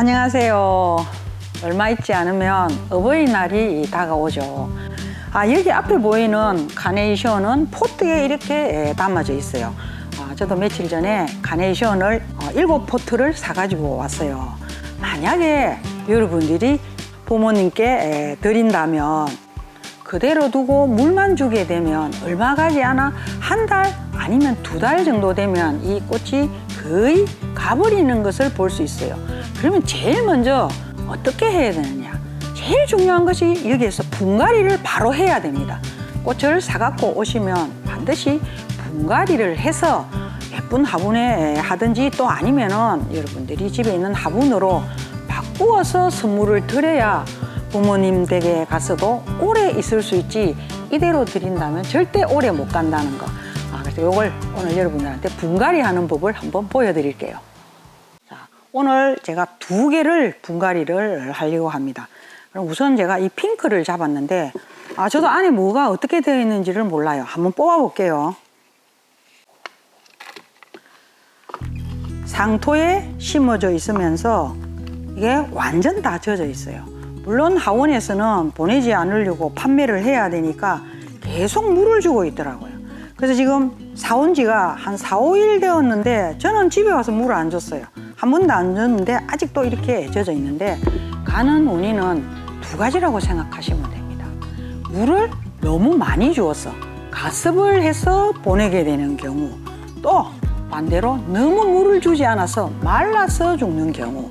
안녕하세요. 얼마 있지 않으면 어버이날이 다가오죠. 아, 여기 앞에 보이는 카네이션은 포트에 이렇게 담아져 있어요. 아, 저도 며칠 전에 카네이션을 어, 일곱 포트를 사가지고 왔어요. 만약에 여러분들이 부모님께 에, 드린다면 그대로 두고 물만 주게 되면 얼마 가지 않아 한 달 아니면 두 달 정도 되면 이 꽃이 거의 가버리는 것을 볼 수 있어요. 그러면 제일 먼저 어떻게 해야 되느냐? 제일 중요한 것이 여기에서 분갈이를 바로 해야 됩니다. 꽃을 사갖고 오시면 반드시 분갈이를 해서 예쁜 화분에 하든지 또 아니면은 여러분들이 집에 있는 화분으로 바꾸어서 선물을 드려야 부모님 댁에 가서도 오래 있을 수 있지 이대로 드린다면 절대 오래 못 간다는 거. 아, 그래서 이걸 오늘 여러분들한테 분갈이 하는 법을 한번 보여드릴게요. 자, 오늘 제가 두 개를 분갈이를 하려고 합니다. 그럼 우선 제가 이 핑크를 잡았는데 아, 저도 안에 뭐가 어떻게 되어 있는지를 몰라요. 한번 뽑아 볼게요. 상토에 심어져 있으면서 이게 완전 다 젖어 있어요. 물론 하원에서는 보내지 않으려고 판매를 해야 되니까 계속 물을 주고 있더라고요. 그래서 지금 사온 지가 한 4, 5일 되었는데 저는 집에 와서 물을 안 줬어요. 한 번도 안 줬는데 아직도 이렇게 젖어 있는데 가는 원인은 두 가지라고 생각하시면 됩니다. 물을 너무 많이 주어서 가습을 해서 보내게 되는 경우 또 반대로 너무 물을 주지 않아서 말라서 죽는 경우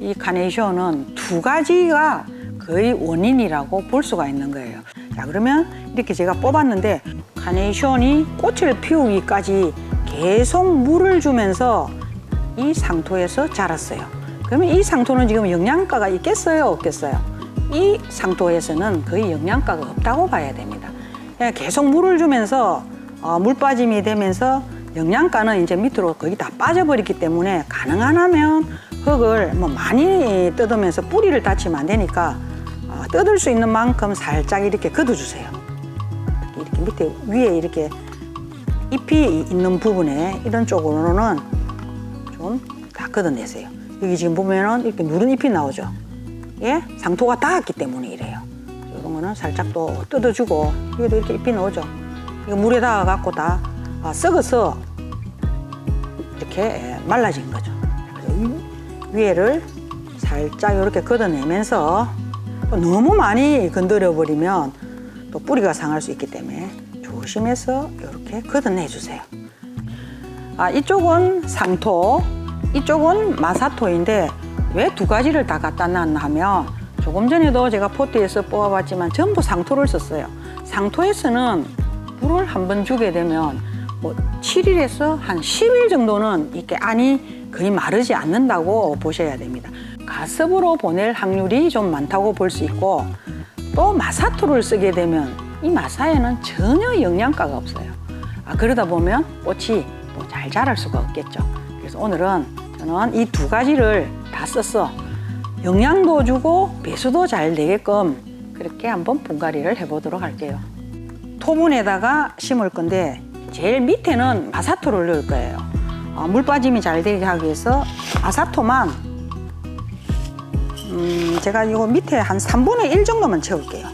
이 카네이션은 두 가지가 거의 원인이라고 볼 수가 있는 거예요. 자, 그러면 이렇게 제가 뽑았는데 카네이션이 꽃을 피우기까지 계속 물을 주면서 이 상토에서 자랐어요. 그러면 이 상토는 지금 영양가가 있겠어요, 없겠어요? 이 상토에서는 거의 영양가가 없다고 봐야 됩니다. 그냥 계속 물을 주면서 어, 물 빠짐이 되면서 영양가는 이제 밑으로 거의 다 빠져버렸기 때문에 가능한 하면 흙을 뭐 많이 뜯으면서 뿌리를 다치면 안 되니까 어, 뜯을 수 있는 만큼 살짝 이렇게 걷어주세요. 이렇게 밑에 위에 이렇게 잎이 있는 부분에 이런 쪽으로는 좀다 걷어내세요. 여기 지금 보면은 이렇게 누른 잎이 나오죠. 예? 상토가 닿았기 때문에 이래요. 이런 거는 살짝 또 뜯어주고 여기도 이렇게 잎이 나오죠. 이거 물에 닿아 갖고 다 아, 썩어서 이렇게 예, 말라진 거죠. 위에를 살짝 이렇게 걷어내면서 또 너무 많이 건드려 버리면 또 뿌리가 상할 수 있기 때문에 조심해서 이렇게 걷어내 주세요. 아, 이쪽은 상토, 이쪽은 마사토인데 왜 두 가지를 다 갖다 놨나 하면 조금 전에도 제가 포트에서 뽑아봤지만 전부 상토를 썼어요. 상토에서는 물을 한 번 주게 되면 뭐 7일에서 한 10일 정도는 이렇게 안이 거의 마르지 않는다고 보셔야 됩니다. 가습으로 보낼 확률이 좀 많다고 볼 수 있고 또 마사토를 쓰게 되면 이 마사에는 전혀 영양가가 없어요. 아, 그러다 보면 꽃이 또 잘 자랄 수가 없겠죠. 그래서 오늘은 저는 이 두 가지를 다 써서 영양도 주고 배수도 잘 되게끔 그렇게 한번 분갈이를 해보도록 할게요. 토분에다가 심을 건데 제일 밑에는 마사토를 넣을 거예요. 어, 물 빠짐이 잘 되게 하기 위해서 마사토만 음, 제가 이거 밑에 한 3분의 1 정도만 채울게요.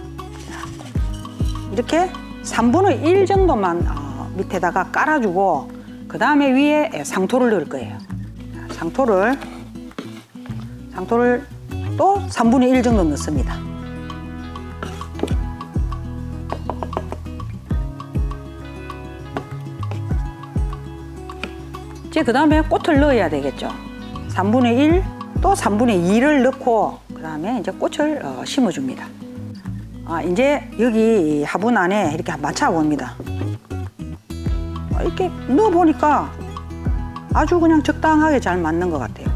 이렇게 3분의 1 정도만 어, 밑에다가 깔아주고 그 다음에 위에 상토를 넣을 거예요. 자, 상토를 상토를 또 3분의 1 정도 넣습니다. 이제 그 다음에 꽃을 넣어야 되겠죠. 3분의 1, 또 3분의 2를 넣고 그 다음에 이제 꽃을 어, 심어줍니다. 아, 이제 여기 이 화분 안에 이렇게 맞춰봅니다. 어, 이렇게 넣어보니까 아주 그냥 적당하게 잘 맞는 것 같아요.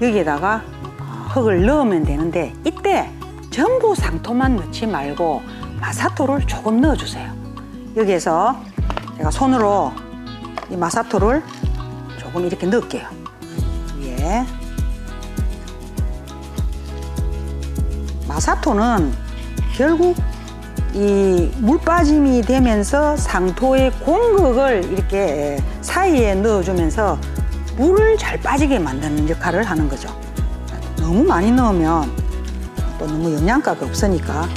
여기에다가 어, 흙을 넣으면 되는데 이때 전부 상토만 넣지 말고 마사토를 조금 넣어주세요. 여기에서 제가 손으로 이 마사토를 조금 이렇게 넣을게요. 위에 마사토는 결국 이 물 빠짐이 되면서 상토의 공극을 이렇게 사이에 넣어주면서 물을 잘 빠지게 만드는 역할을 하는 거죠. 너무 많이 넣으면 또 너무 영양가가 없으니까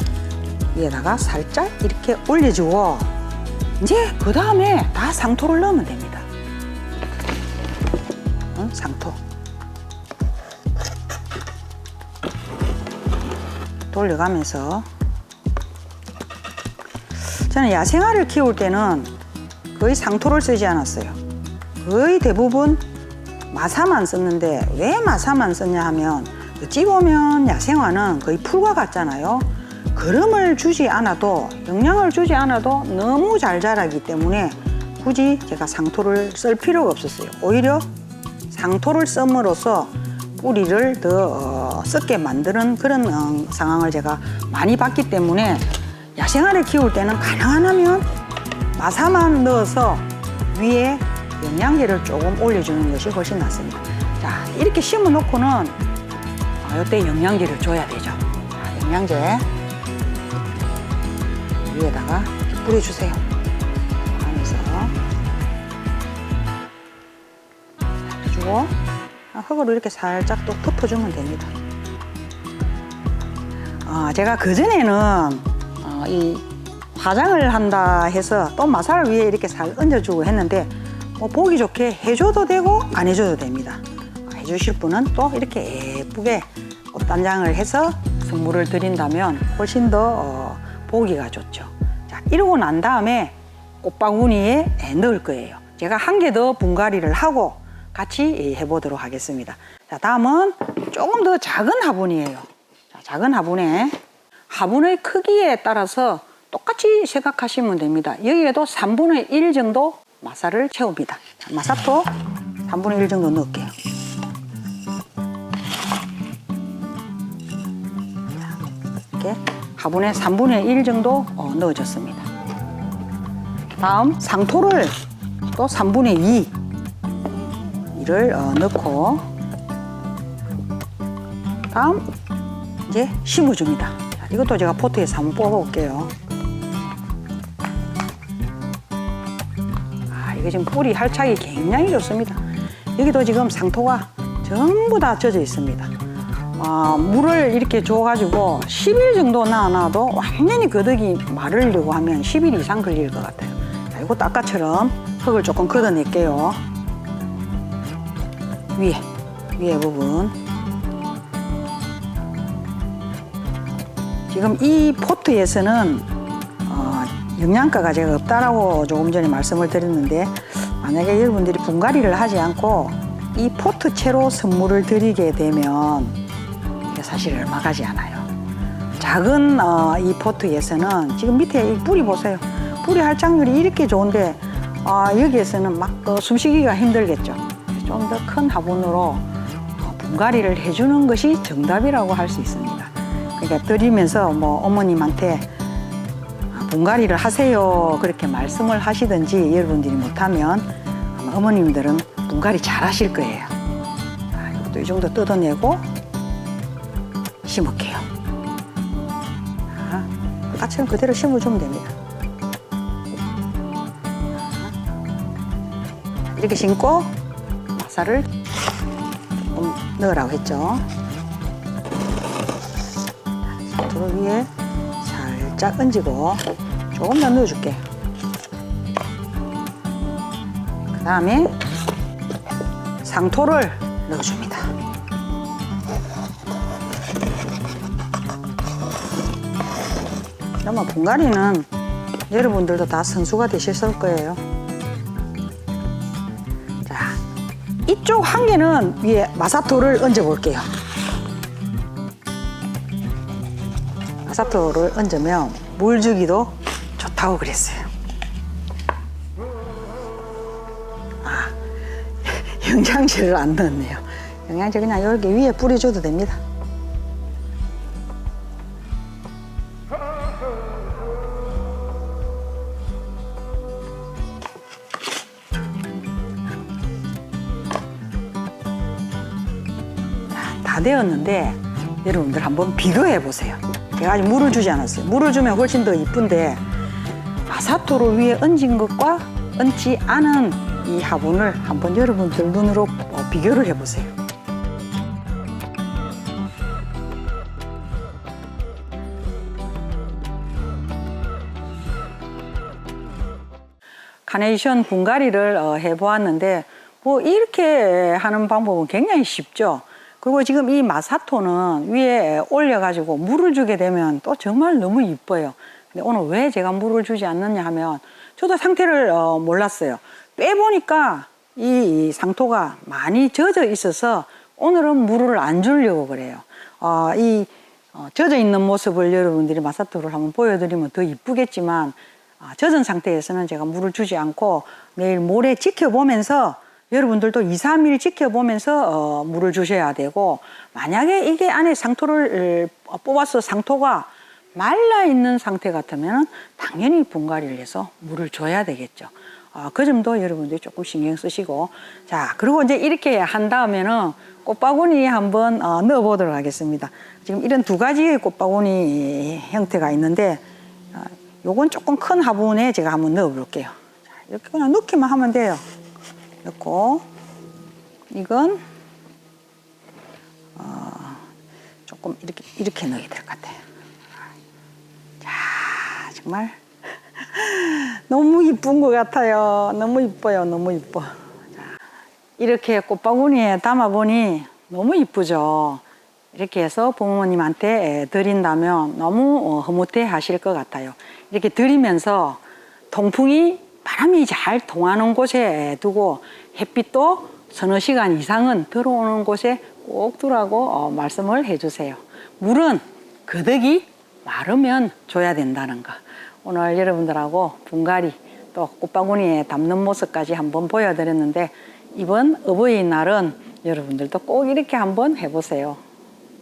위에다가 살짝 이렇게 올려주고 이제 그 다음에 다 상토를 넣으면 됩니다. 응? 상토. 돌려가면서 저는 야생화를 키울 때는 거의 상토를 쓰지 않았어요. 거의 대부분 마사만 썼는데 왜 마사만 썼냐 하면 어찌 보면 야생화는 거의 풀과 같잖아요. 거름을 주지 않아도 영양을 주지 않아도 너무 잘 자라기 때문에 굳이 제가 상토를 쓸 필요가 없었어요. 오히려 상토를 씀으로써 뿌리를 더 어, 썩게 만드는 그런 어, 상황을 제가 많이 봤기 때문에 야생화를 키울 때는 가능하면 마사만 넣어서 위에 영양제를 조금 올려주는 것이 훨씬 낫습니다. 자, 이렇게 심어 놓고는 아, 이때 영양제를 줘야 되죠. 자, 영양제 위에다가 뿌려주세요. 하면서 해주고 흙으로 이렇게 살짝 또 덮어주면 됩니다. 아, 제가 그전에는 어, 이 화장을 한다 해서 또 마사를 위에 이렇게 살 얹어주고 했는데 뭐 보기 좋게 해줘도 되고 안 해줘도 됩니다. 아, 해주실 분은 또 이렇게 예쁘게 꽃단장을 해서 선물을 드린다면 훨씬 더 어, 보기가 좋죠. 자, 이러고 난 다음에 꽃바구니에 넣을 거예요. 제가 한 개 더 분갈이를 하고 같이 해보도록 하겠습니다. 자, 다음은 조금 더 작은 화분이에요. 자, 작은 화분에 화분의 크기에 따라서 똑같이 생각하시면 됩니다. 여기에도 3분의 1 정도 마사를 채웁니다. 자, 마사토 3분의 1 정도 넣을게요. 자, 이렇게 화분에 3분의 1 정도 어, 넣어줬습니다. 다음 상토를 또 3분의 2 이를 어, 넣고 다음 이제 심어줍니다. 자, 이것도 제가 포트에서 한번 뽑아볼게요. 아, 이게 지금 뿌리 활착이 굉장히 좋습니다. 여기도 지금 상토가 전부 다 젖어 있습니다. 아, 물을 이렇게 줘가지고 10일 정도 놔놔도 완전히 거덕이 마르려고 하면 10일 이상 걸릴 것 같아요. 자, 이것도 아까처럼 흙을 조금 걷어낼게요. 위에, 위에 부분. 지금 이 포트에서는 어, 영양가가 제가 없다라고 조금 전에 말씀을 드렸는데 만약에 여러분들이 분갈이를 하지 않고 이 포트 채로 선물을 드리게 되면 이게 사실 얼마 가지 않아요. 작은 어, 이 포트에서는 지금 밑에 이 뿌리 보세요. 뿌리 활착률이 이렇게 좋은데 아, 여기에서는 막 어, 숨쉬기가 힘들겠죠. 좀 더 큰 화분으로 어, 분갈이를 해주는 것이 정답이라고 할 수 있습니다. 그러니까 드리면서 뭐 어머님한테 아, 분갈이를 하세요 그렇게 말씀을 하시든지 여러분들이 못하면 아마 어머님들은 분갈이 잘 하실 거예요. 자, 이것도 이 정도 뜯어내고 심을게요. 자, 아까처럼 그대로 심어주면 됩니다. 자, 이렇게 심고 마사를 넣으라고 했죠. 도로 위에 살짝 얹고 조금 더 넣어줄게. 그 다음에 상토를 넣어줍니다. 아마 분갈이는 여러분들도 다 선수가 되셨을 거예요. 자, 이쪽 한 개는 위에 마사토를 얹어 볼게요. 사토를 얹으면 물 주기도 좋다고 그랬어요. 아, 영양제를 안 넣었네요. 영양제 그냥 여기 위에 뿌려줘도 됩니다. 자, 다 되었는데 여러분들 한번 비교해 보세요. 제가 아직 물을 주지 않았어요. 물을 주면 훨씬 더 이쁜데 아사토를 위에 얹은 것과 얹지 않은 이 화분을 한번 여러분들 눈으로 어, 비교를 해보세요. 카네이션 분갈이를 어, 해보았는데 뭐 이렇게 하는 방법은 굉장히 쉽죠. 그리고 지금 이 마사토는 위에 올려가지고 물을 주게 되면 또 정말 너무 이뻐요. 근데 오늘 왜 제가 물을 주지 않느냐 하면 저도 상태를 어, 몰랐어요. 빼보니까 이, 이 상토가 많이 젖어 있어서 오늘은 물을 안 주려고 그래요. 어, 이 어, 젖어 있는 모습을 여러분들이 마사토를 한번 보여드리면 더 이쁘겠지만 아, 젖은 상태에서는 제가 물을 주지 않고 내일 모레 지켜보면서 여러분들도 2, 3일 지켜보면서 어, 물을 주셔야 되고 만약에 이게 안에 상토를 어, 뽑아서 상토가 말라 있는 상태 같으면 당연히 분갈이를 해서 물을 줘야 되겠죠. 어, 그 점도 여러분들이 조금 신경 쓰시고 자 그리고 이제 이렇게 한 다음에는 꽃바구니 한번 어, 넣어보도록 하겠습니다. 지금 이런 두 가지의 꽃바구니 형태가 있는데 어, 요건 조금 큰 화분에 제가 한번 넣어볼게요. 자, 이렇게 그냥 넣기만 하면 돼요. 넣고 이건 어, 조금 이렇게 이렇게 넣어야 될 것 같아요. 자 정말 너무 이쁜 것 같아요. 너무 이뻐요. 너무 이뻐. 자, 이렇게 꽃바구니에 담아보니 너무 이쁘죠. 이렇게 해서 부모님한테 드린다면 너무 어, 흐뭇해 하실 것 같아요. 이렇게 드리면서 통풍이 바람이 잘 통하는 곳에 두고 햇빛도 서너 시간 이상은 들어오는 곳에 꼭 두라고 어, 말씀을 해주세요. 물은 그득이 마르면 줘야 된다는 거. 오늘 여러분들하고 분갈이 또 꽃바구니에 담는 모습까지 한번 보여드렸는데 이번 어버이날은 여러분들도 꼭 이렇게 한번 해보세요.